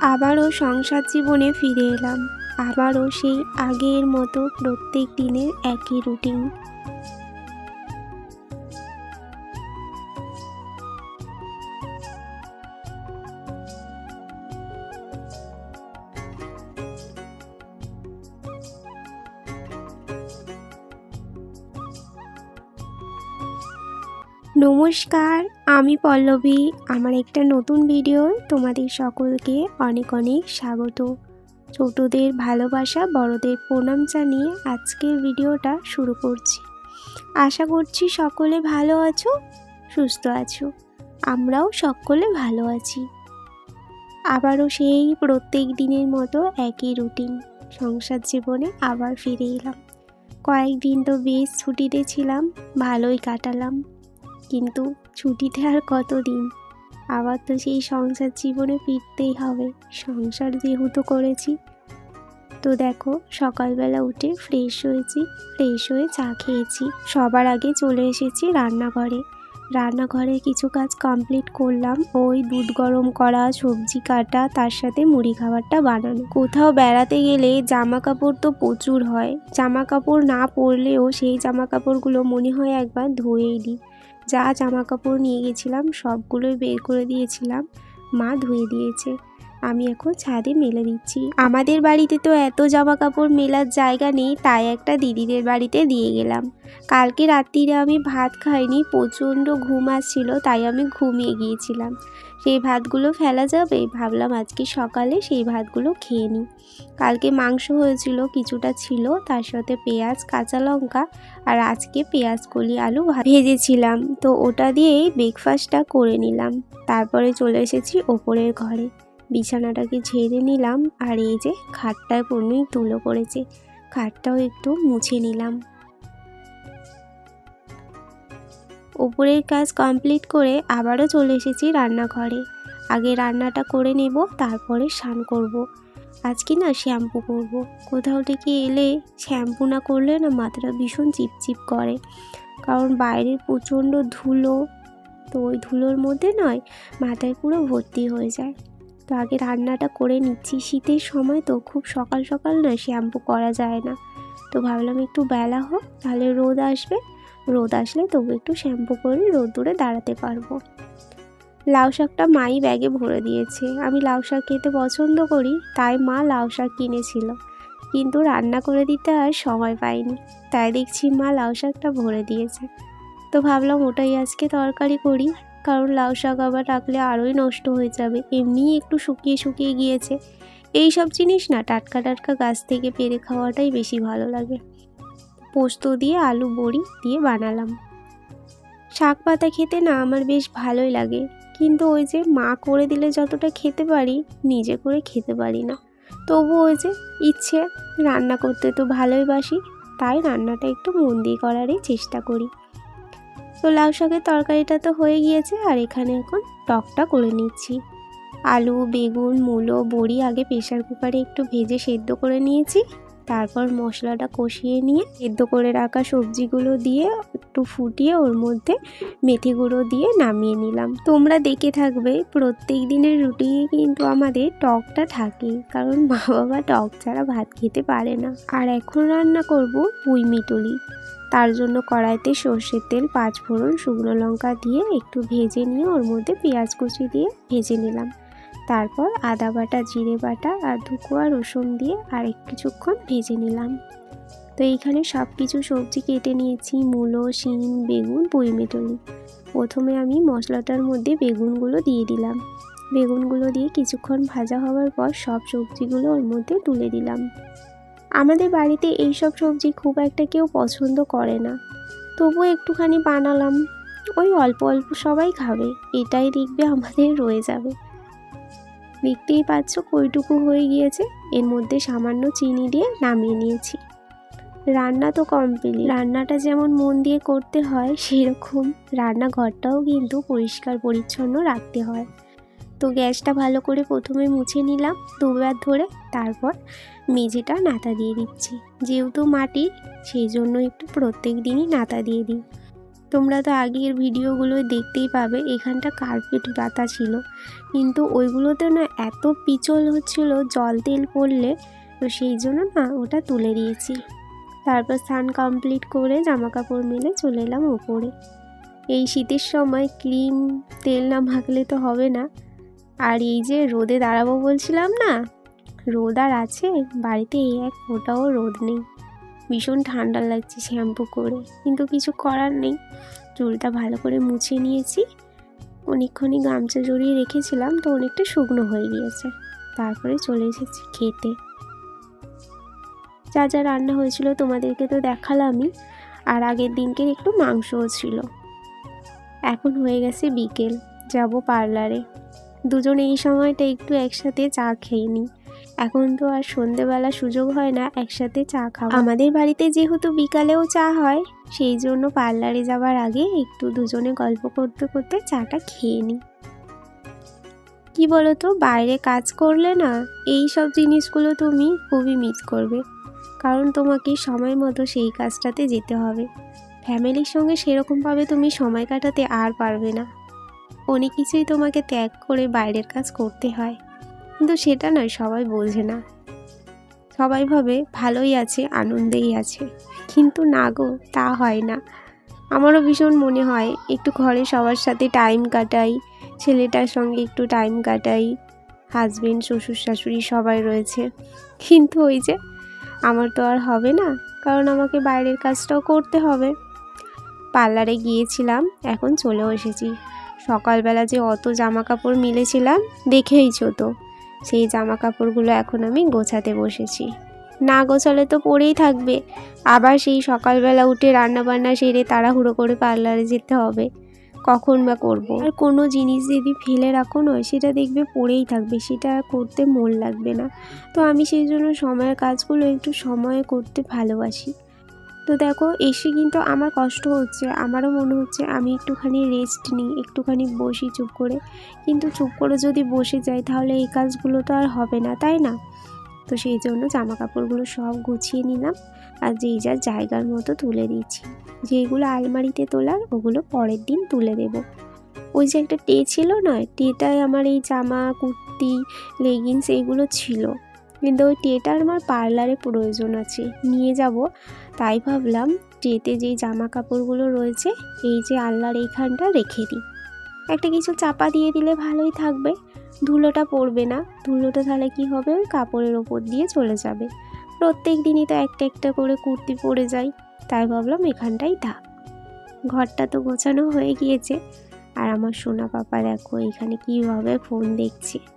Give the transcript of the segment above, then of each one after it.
আবারও সংসার জীবনে ফিরে এলাম। আবারও সেই আগের মতো প্রত্যেক দিনের একই রুটিন নমস্কার, আমি পল্লবী। আমার একটা নতুন ভিডিও তোমাদের সকলকে অনেক অনেক স্বাগত। ছোটদের ভালোবাসা, বড়দের প্রণাম জানিয়ে আজকের ভিডিওটা শুরু করছি। আশা করছি সকলে ভালো আছো, সুস্থ আছো। আমরাও সকলে ভালো আছি। আবারও সেই প্রত্যেক দিনের মতো একই রুটিন সংসার জীবনে আবার ফিরে এলাম। কয়েকদিন তো বেশ ছুটিতে ছিলাম, ভালোই কাটালাম। কিন্তু ছুটিতে আর কতদিন? আবার তো সেই সংসার জীবনে ফিরতেই হবে। সংসার যেহেতু করেছি। তো দেখো, সকালবেলা উঠে ফ্রেশ হয়েছি ফ্রেশ হয়ে চা খেয়েছি। সবার আগে চলে এসেছি রান্নাঘরে। রান্নাঘরে কিছু কাজ কমপ্লিট করলাম। ওই দুধ গরম করা, সবজি কাটা, তার সাথে মুড়ি খাবারটা বানানো। কোথাও বেড়াতে গেলে জামা কাপড় তো প্রচুর হয়। জামা কাপড় না পরলেও সেই জামা কাপড়গুলো মনে হয় একবার ধুয়েই দিই। যা জামা কাপড় নিয়ে গেছিলাম, সবগুলোই বের করে দিয়েছিলাম। মা ধুয়ে দিয়েছে। আমি এখন ছাদে মেলে দিচ্ছি। আমাদের বাড়িতে তো এত জামা কাপড় মেলার জায়গা নেই, তাই একটা দিদিদের বাড়িতে দিয়ে গেলাম। কালকে রাত্রিরে আমি ভাত খাইনি, প্রচণ্ড ঘুম আসছিল, তাই আমি ঘুমিয়ে গিয়েছিলাম। সেই ভাতগুলো ফেলা যাবে? ভাবলাম আজকে সকালে সেই ভাতগুলো খেয়ে নিই। কালকে মাংস হয়েছিল, কিছুটা ছিল, তার সাথে পেঁয়াজ, কাঁচা লঙ্কা আর আজকে পেঁয়াজ, কলি, আলু ভেজেছিলাম। তো ওটা দিয়েই ব্রেকফাস্টটা করে নিলাম। তারপরে চলে এসেছি ওপরের ঘরে। বিছানাটাকে ঝেড়ে নিলাম আর এই যে খাটটায় পণ্যই তুলো করেছে খাটটাও একটু মুছে নিলাম। ওপরের কাজ কমপ্লিট করে আবারও চলে এসেছি রান্নাঘরে। আগে রান্নাটা করে নেব, তারপরে স্নান করব। আজকে না শ্যাম্পু করব। কোথাও থেকে এলে শ্যাম্পু না করলে না মাথাটা ভীষণ চিপচিপ করে। কারণ বাইরের প্রচণ্ড ধুলো, তো ওই ধুলোর মধ্যে নয়, মাথায় পুরো ভর্তি হয়ে যায়। তো আগে রান্নাটা করে নিচ্ছি। শীতের সময় তো খুব সকাল সকাল না শ্যাম্পু করা যায় না। তো ভাবলাম একটু বেলা হোক, তাহলে রোদ আসবে রোদ আসলে তবু একটু শ্যাম্পু করে রোদ্দুরে দাঁড়াতে পারব। লাউ শাকটা মাই ব্যাগে ভরে দিয়েছে। আমি লাউ শাক খেতে পছন্দ করি, তাই মা লাউ শাক কিনেছিল। কিন্তু রান্না করে দিতে আর সময় পাইনি। তাই দেখছি মা লাউ শাকটা ভরে দিয়েছে। তো ভাবলাম ওটাই আজকে তরকারি করি, কারণ লাউ শাক আবার রাখলে আরোই নষ্ট হয়ে যাবে। এমনিই একটু শুকিয়ে শুকিয়ে গিয়েছে। এই সব জিনিস না, টাটকা টাটকা গাছ থেকে পেরে খাওয়াটাই বেশি ভালো লাগে। পোস্ত দিয়ে আলু বড়ি দিয়ে বানালাম। শাক পাতা খেতে না আমার বেশ ভালোই লাগে। কিন্তু ওই যে মা করে দিলে যতটা খেতে পারি, নিজে করে খেতে পারি না। তবু ওই যে ইচ্ছে, রান্না করতে তো ভালোই বাসি, তাই রান্নাটা একটু মন দিয়ে করারই চেষ্টা করি। তো লাউ শাকের তরকারিটা তো হয়ে গিয়েছে, আর এখানে এখন টকটা করে নিচ্ছি। আলু, বেগুন, মূলো, বড়ি আগে প্রেশার কুকারে একটু ভেজে সেদ্ধ করে নিয়েছি। তারপর মশলাটা কষিয়ে নিয়ে সেদ্ধ করে রাখা সবজিগুলো দিয়ে একটু ফুটিয়ে ওর মধ্যে মেথি গুঁড়ো দিয়ে নামিয়ে নিলাম। তোমরা দেখে থাকবে, প্রত্যেক দিনের রুটিনে কিন্তু আমাদের টকটা থাকে কারণ মা বাবা টক ছাড়া ভাত খেতে পারে না। আর এখন রান্না করব পুঁই মিটুলি। তার জন্য কড়াইতে সর্ষের তেল পাঁচ ফোড়ন শুকনো লঙ্কা দিয়ে একটু ভেজে নিয়ে ওর মধ্যে পেঁয়াজ কুচি দিয়ে ভেজে নিলাম। তারপর আদা বাটা, জিরে বাটা আর ধুকুয়া, রসুন দিয়ে আর কিছুক্ষণ ভেজে নিলাম। তো এইখানে সব কিছু সবজি কেটে নিয়েছি, মূলো, শিম, বেগুন, পুঁই মেটলি প্রথমে আমি মশলাটার মধ্যে বেগুনগুলো দিয়ে দিলাম। বেগুনগুলো দিয়ে কিছুক্ষণ ভাজা হওয়ার পর সব সবজিগুলো ওর মধ্যে তুলে দিলাম। আমাদের বাড়িতে এই সব সবজি খুব একটা কেউ পছন্দ করে না। তবু একটুখানি বানালাম। ওই অল্প অল্প সবাই খাবে, এটাই দেখবে আমাদের রয়ে যাবে। দেখতেই পাচ্ছ কইটুকু হয়ে গিয়েছে। এর মধ্যে সামান্য চিনি দিয়ে নামিয়ে নিয়েছি। রান্না তো কমপ্লিট রান্নাটা যেমন মন দিয়ে করতে হয়, সেরকম রান্নাঘরটাও কিন্তু পরিষ্কার পরিচ্ছন্ন রাখতে হয়। তো গ্যাসটা ভালো করে প্রথমে মুছে নিলাম দুবার ধরে, তারপর মেঝেটা নাতা দিয়ে দিচ্ছি। যেহেতু মাটির সেই জন্য একটু প্রত্যেক দিনই নাতা দিয়ে দিই। তোমরা তো আগের ভিডিওগুলো দেখতেই পাবে এখানটা কার্পেট পাতা ছিল। কিন্তু ওইগুলোতে না এত পিচল হচ্ছিল, জল তেল পড়লে, তো সেই জন্য না ওটা তুলে দিয়েছি। তারপর স্নান কমপ্লিট করে জামা কাপড় মেলে চলে এলাম ওপরে। এই শীতের সময় ক্রিম তেল না মাখলে তো হবে না। আর এই যে রোদে দাঁড়াবো বলছিলাম না, রোদ আর আছে, বাড়িতে এই এক ফোটাও রোদ নেই। ভীষণ ঠান্ডা লাগছে শ্যাম্পু করে, কিন্তু কিছু করার নেই। চুলটা ভালো করে মুছে নিয়েছি। অনেকক্ষণই গামছা জড়িয়ে রেখেছিলাম, তো অনেকটা শুকনো হয়ে গিয়েছে। তারপরে চলে এসেছি খেতে। যা যা রান্না হয়েছিল তোমাদেরকে তো দেখালামই, আর আগের দিনকের একটু মাংসও ছিল। এখন হয়ে গেছে বিকেল, যাব পার্লারে। দুজন এই সময়টা একটু একসাথে চা খেয়ে নিই। এখন তো আর সন্ধেবেলা সুযোগ হয় না, একসাথে চা খাওয়া আমাদের বাড়িতে যেহেতু বিকালেও চা হয়, সেই জন্য পার্লারে যাওয়ার আগে একটু দুজনে গল্প করতে করতে চাটা খেয়ে নিই। কি বলো তো বাইরে কাজ করলে না, এই সব জিনিসগুলো তুমি খুবই মিস করবে। কারণ তোমাকে সময় মতো সেই কাজটাতে যেতে হবে। ফ্যামিলির সঙ্গে সেরকমভাবে তুমি সময় কাটাতে আর পারবে না। অনেক কিছুই তোমাকে ত্যাগ করে বাইরের কাজ করতে হয়। কিন্তু সেটা নয়, সবাই বোঝে না। সবাই ভাবে ভালোই আছে, আনন্দেই আছে। কিন্তু না গো, তা হয় না। আমারও ভীষণ মনে হয়, একটু ঘরে সবার সাথে টাইম কাটাই, ছেলেটার সঙ্গে একটু টাইম কাটাই হাজবেন্ড শ্বশুর, শাশুড়ি সবাই রয়েছে। কিন্তু ওই যে, আমার তো আর হবে না, কারণ আমাকে বাইরের কাজটাও করতে হবে। পার্লারে গিয়েছিলাম, এখন চলেও এসেছি। সকালবেলা যে অত জামা কাপড় মিলেছিলাম, দেখেইছো তো। সেই জামা কাপড়গুলো এখন আমি গোছাতে বসেছি। না গোছালে তো পরেই থাকবে। আবার সেই সকালবেলা উঠে রান্না বান্না সেরে তাড়াহুড়ো করে পার্লারে যেতে হবে। কখন বা করব? আর কোনো জিনিস যদি ফেলে রাখো নয়, সেটা দেখবে পড়েই থাকবে। সেটা করতে মন লাগবে না। তো আমি সেই জন্য সময়ের কাজগুলো একটু সময়ে করতে ভালোবাসি। তো দেখো, এসে কিন্তু আমার কষ্ট হচ্ছে, আমারও মনে হচ্ছে আমি একটুখানি রেস্ট নিই, একটুখানি বসি চুপ করে। কিন্তু চুপ করে যদি বসে যাই, তাহলে এই কাজগুলো তো আর হবে না, তাই না? তো সেই জন্য জামা কাপড়গুলো সব গুছিয়ে নিলাম আর যেই যার জায়গার মতো তুলে দিচ্ছি। যেইগুলো আলমারিতে তোলার, ওগুলো পরের দিন তুলে দেব। ওই যে একটা টে ছিল না, টেটায় আমার এই জামা, কুর্তি লেগিংস এইগুলো ছিল। কিন্তু ওই টেটার আমার পার্লারে প্রয়োজন আছে। নিয়ে যাব। তাই ভাবলাম ট্রেতে যেই জামা কাপড়গুলো রয়েছে, এই যে আল্লাহর এইখানটা রেখে দিই। একটা কিছু চাপা দিয়ে দিলে ভালোই থাকবে। ধুলোটা পড়বে না। ধুলোটা তাহলে কি হবে? ওই কাপড়ের ওপর দিয়ে চলে যাবে। প্রত্যেক দিনই তো একটা একটা করে কুর্তি পরে যায় তাই ভাবলাম এখানটাই থাক। ঘরটা তো গোছানো হয়ে গিয়েছে। আর আমার সোনা পাপা দেখো এখানে কীভাবে ফোন দেখছে।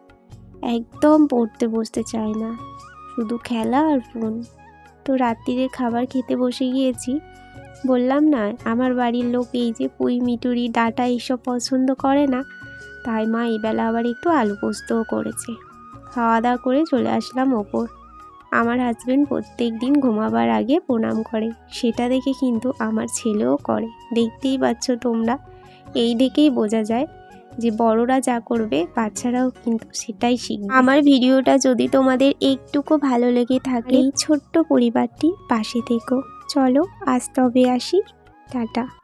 একদম পড়তে বসতে চায় না। শুধু খেলা আর ফোন। তো রাত্রিরে খাবার খেতে বসে গিয়েছি। বললাম, না, আমার বাড়ির লোক এই যে পুঁই মিটুরি, ডাটা এইসব পছন্দ করে না। তাই মা এবেলা আবার একটু আলু পোস্তও করেছে। খাওয়া দাওয়া করে চলে আসলাম ওপর। আমার হাজব্যান্ড প্রত্যেক দিন ঘুমাবার আগে প্রণাম করে। সেটা দেখে কিন্তু আমার ছেলেও করে। দেখতেই পাচ্ছ তোমরা। এই দেখেই বোঝা যায় যে বড়রা যা করবে বাচ্চারাও কিন্তু সেটাই শিখবে। আমার ভিডিওটা যদি তোমাদের একটুকু ভালো লেগে থাকে এই ছোট্ট পরিবারটি পাশে থেকো। চলো আজ তবে আসি। টাটা।